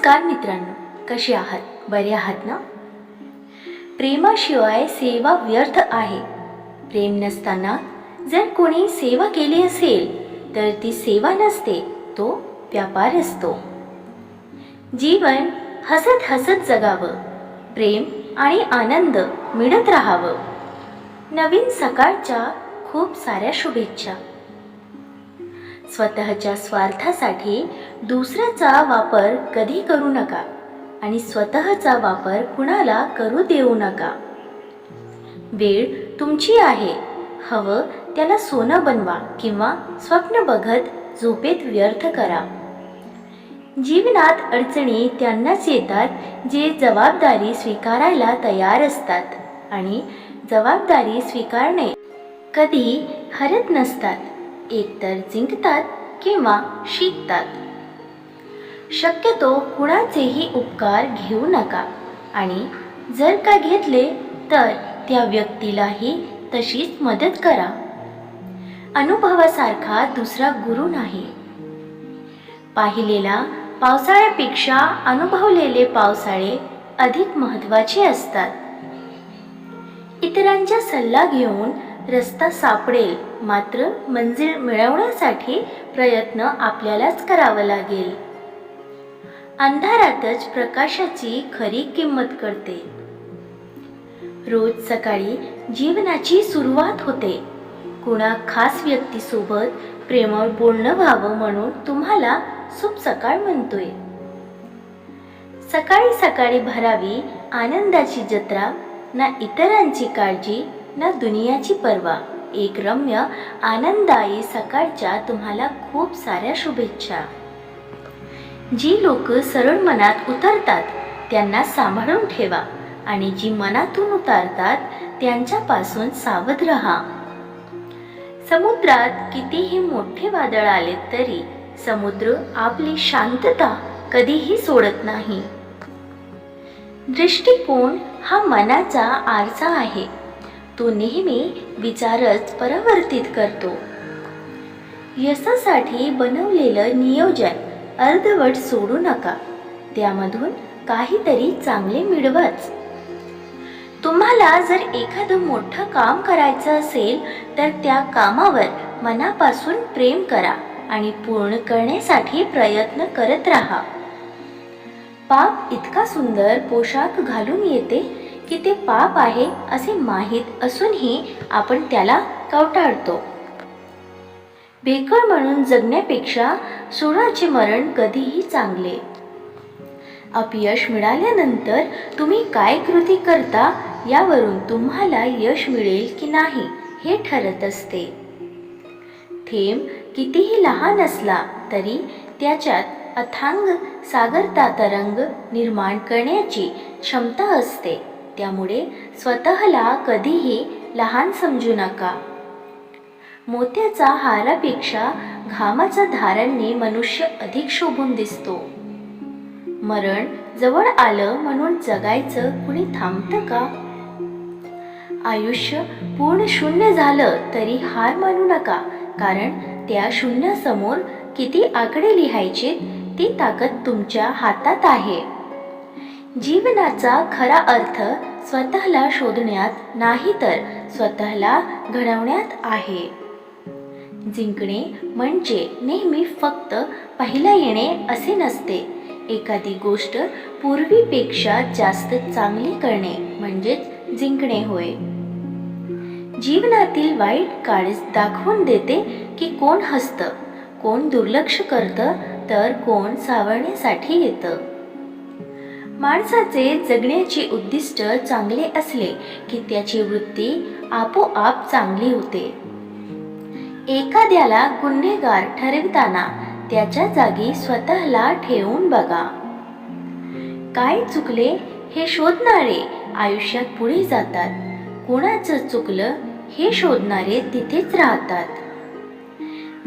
नमस्कार मित्रांनो कसे आहात? बरे आहात ना? प्रेमाशिवाय सेवा व्यर्थ आहे. प्रेम नसताना जर कोणी सेवा केली असेल तर ती सेवा नसते तो व्यापार असतो. जीवन हसत हसत जगावं प्रेम आणि आनंद मिळत राहावं. नवीन सकाळच्या खूप साऱ्या शुभेच्छा. स्वतःच्या स्वार्थासाठी दुसऱ्याचा वापर कधी करू नका आणि स्वतःचा वापर कुणाला करू देऊ नका. वेळ तुमची आहे. हवं त्याला सोनं बनवा किंवा स्वप्न बघत झोपेत व्यर्थ करा. जीवनात अडचणी त्यांनाच येतात जे जबाबदारी स्वीकारायला तयार असतात आणि जबाबदारी स्वीकारणे कधी हरत नसतात. एकतर जिंकतात किंवा शिकतात. शक्यतो कुणाचेही उपकार घेऊ नका आणि जर का घेतले तर त्या व्यक्तीलाही तशीच मदत करा. अनुभवासारखा दुसरा गुरु नाही. पाहिलेला पावसाळ्यापेक्षा अनुभवलेले पावसाळे अधिक महत्त्वाचे असतात. इतरांचा सल्ला घेऊन रस्ता सापडेल. मात्र मंजिल मिळवण्यासाठी प्रयत्न आपल्यालाच करावा लागेल. अंधारातच प्रकाशाची खरी किंमत करते रोज सकाळी जीवनाची सुरुवात होते. कुणा खास व्यक्तीसोबत प्रेमळ बोलणं व्हावं म्हणून तुम्हाला शुभ सकाळ म्हणतोय. सकाळी सकाळी भरावी आनंदाची जत्रा ना इतरांची काळजी ना दुनियाची पर्वा. एक रम्य आनंददायी सकाळच्या तुम्हाला खूप साऱ्या शुभेच्छा. जी लोक सरळ मनात उतरतात त्यांना सांभाळून ठेवा आणि जी मनातून उतारतात त्यांच्यापासून सावध रहा. समुद्रात कितीही मोठे वादळ आले तरी समुद्र आपली शांतता कधीही सोडत नाही. दृष्टिकोन हा मनाचा आरसा आहे. तो नेहमी विचारच परावर्तित करतो. यशासाठी बनवलेलं नियोजन अर्धवट सोडू नका. त्यामधून काहीतरी चांगले मिळवाच. तुम्हाला जर एखादं मोठं काम करायचं असेल तर त्या कामावर मनापासून प्रेम करा आणि पूर्ण करण्यासाठी प्रयत्न करत राहा. पाप इतका सुंदर पोशाख घालून येते की ते पाप आहे असे माहीत असूनही आपण त्याला कवटाळतो. बेकळ म्हणून जगण्यापेक्षा सुराचे मरण कधीही चांगले. अपयश मिळाल्यानंतर तुम्ही काय कृती करता यावरून तुम्हाला यश मिळेल की नाही हे ठरत असते. थेंब कितीही लहान असला तरी त्याच्यात अथांग सागरता तरंग निर्माण करण्याची क्षमता असते. त्यामुळे स्वतःला कधीही लहान समजू नका. मोत्याचा हारापेक्षा घामाचा धारांनी मनुष्य अधिक शोभून दिसतो. मरण जवळ आलं म्हणून जगायचं कुणी थांबतं का? आयुष्य पूर्ण शून्य झालं तरी हार मानू नका कारण त्या शून्यासमोर किती आकडे लिहायचे ती ताकद तुमच्या हातात आहे. जीवनाचा खरा अर्थ स्वतःला शोधण्यात नाही तर स्वतःला घडवण्यात आहे. जिंकणे म्हणजे नेहमी फक्त पहिला येणे असे नसते. एखादी गोष्ट पूर्वीपेक्षा जास्त चांगली करणे म्हणजेच जिंकणे होय. जीवनातील वाईट काळीच दाखवून देते की कोण हसतं कोण दुर्लक्ष करतं तर कोण सावरण्यासाठी येतं. माणसाचे जगण्याचे उद्दिष्ट चांगले असले की त्याची वृत्ती आपोआप चांगली होते. एखाद्याला गुन्हेगार ठरविताना त्याच्या जागी स्वतःला ठेवून बघा. काय चुकले हे शोधणारे आयुष्यात पुढे जातात. कोणाचं चुकलं हे शोधणारे तिथेच राहतात.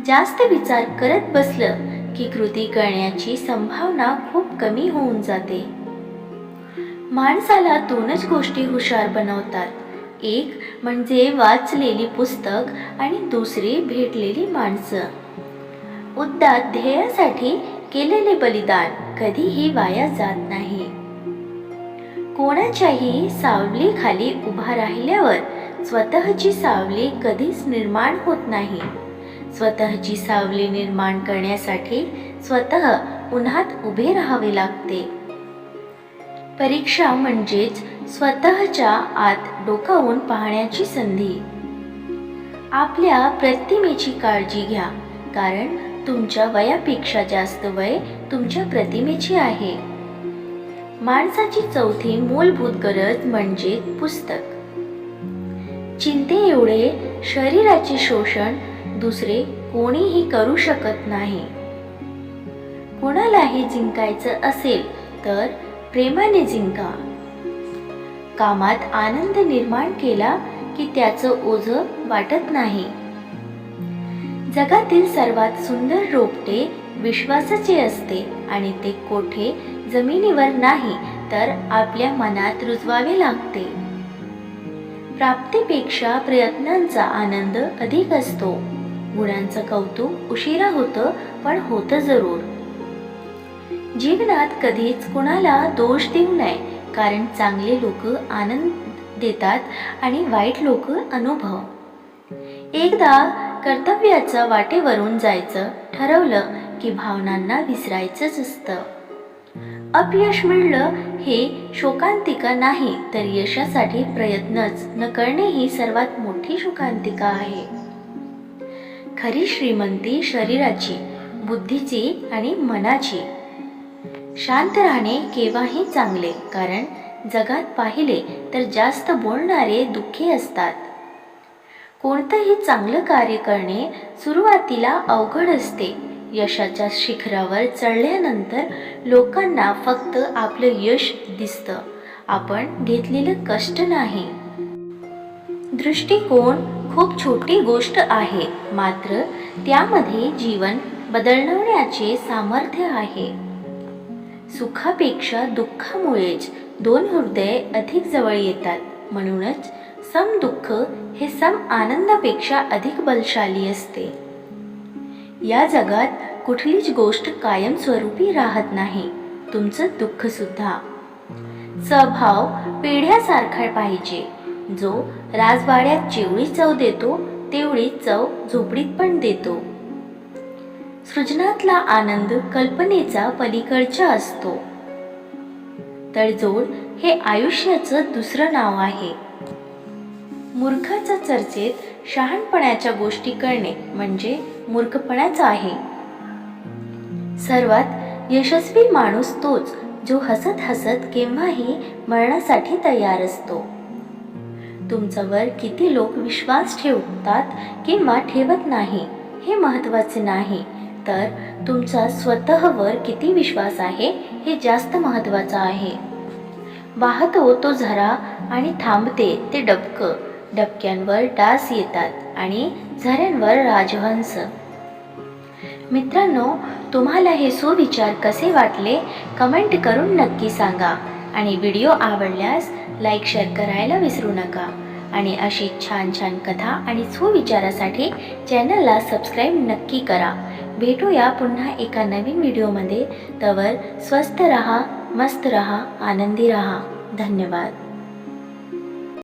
जास्त विचार करत बसलं की कृती करण्याची संभावना खूप कमी होऊन जाते. माणसाला दोनच गोष्टी हुशार बनवतात. एक म्हणजे वाचलेली पुस्तक आणि दुसरी भेटलेली माणसं. उद्दात ध्येयासाठी केलेले बलिदान कधीही वाया जात नाही. कोणाच्याही सावलीखाली उभा राहिल्यावर स्वतःची सावली कधीच निर्माण होत नाही. स्वतःची सावली निर्माण करण्यासाठी स्वतः उन्हात उभे राहावे लागते. परीक्षा म्हणजेच स्वतःच्या आत डोकावून पाहण्याची संधी. आपल्या प्रतिमेची काळजी घ्या कारण तुमच्या वयापेक्षा जास्त वय तुमच्या प्रतिमेची आहे. माणसाची चौथी मूलभूत गरज म्हणजे पुस्तक. चिंते एवढे शरीराचे शोषण दुसरे कोणीही करू शकत नाही. कोणालाही जिंकायचं असेल तर प्रेमाने जिंका. कामात आनंद निर्माण केला की त्याचं ओझं वाटत नाही. जगातील सर्वात सुंदर रोपटे विश्वासाचे असते आणि ते कोठे? जमिनीवर नाही तर आपल्या मनात रुजवावे लागते. प्राप्तीपेक्षा प्रयत्नांचा आनंद अधिक असतो. गुणांचं कौतुक उशिरा होतं पण होतं जरूर. जीवनात कधीच कुणाला दोष देऊ नये. कारण चांगले लोक आनंद देतात आणि वाईट लोक अनुभव. एकदा कर्तव्याचं वाटेवरून जायचं ठरवलं की भावनांना विसरायचंच असतं. अपयश मिळलं हे शोकांतिका नाही तर यशासाठी प्रयत्नच न करणे ही सर्वात मोठी शोकांतिका आहे. खरी श्रीमंती शरीराची बुद्धीची आणि मनाची. शांत राहणे केव्हाही चांगले कारण जगात पाहिले तर जास्त बोलणारे दुःखी असतात. कोणतंही चांगलं कार्य करणे सुरुवातीला अवघड असते. यशाच्या शिखरावर चढल्यानंतर लोकांना फक्त आपलं यश दिसतं. आपण घेतलेलं कष्ट नाही. दृष्टिकोन खूप छोटी गोष्ट आहे मात्र त्यामध्ये जीवन बदलवण्याचे सामर्थ्य आहे. सुखापेक्षा दुःखामुळेच दोन हृदय अधिक जवळ येतात. म्हणूनच सम दुःख हे सम आनंदापेक्षा अधिक बलशाली असते. या जगात कुठलीच गोष्ट कायमस्वरूपी राहत नाही. तुमचं दुःख सुद्धा स्वभाव पेढ्यासारखा पाहिजे. जो राजवाड्यात जेवढी चव देतो तेवढी चव झोपडीत पण देतो. सृजनातला आनंद कल्पनेचा पलीकडचा असतो. तडजोड हे आयुष्याचं दुसरं नाव आहे. मूर्खाच्या चर्चेत शहाणपणाच्या गोष्टी करणे म्हणजे मूर्खपणाच आहे. सर्वात यशस्वी माणूस तोच जो हसत हसत केव्हाही मरणासाठी तयार असतो. तुमच्यावर किती लोक विश्वास ठेवतात किंवा ठेवत नाही हे महत्त्वाचे नाही. तर तुमचा स्वतःवर किती विश्वास आहे हे जास्त महत्त्वाचं आहे. वाहतो तो झरा आणि थांबते ते डबकं. डबक्यांवर डास येतात आणि झऱ्यांवर राजहंस. मित्रांनो तुम्हाला हे सुविचार कसे वाटले? कमेंट करून नक्की सांगा. आणि व्हिडिओ आवडल्यास लाईक शेअर करायला विसरू नका. आणि अशी छान छान कथा आणि सुविचारासाठी चॅनलला सबस्क्राईब नक्की करा. भेटूया पुन्हा एका नवीन व्हिडिओमध्ये. तवर स्वस्त रहा मस्त रहा आनंदी रहा. धन्यवाद.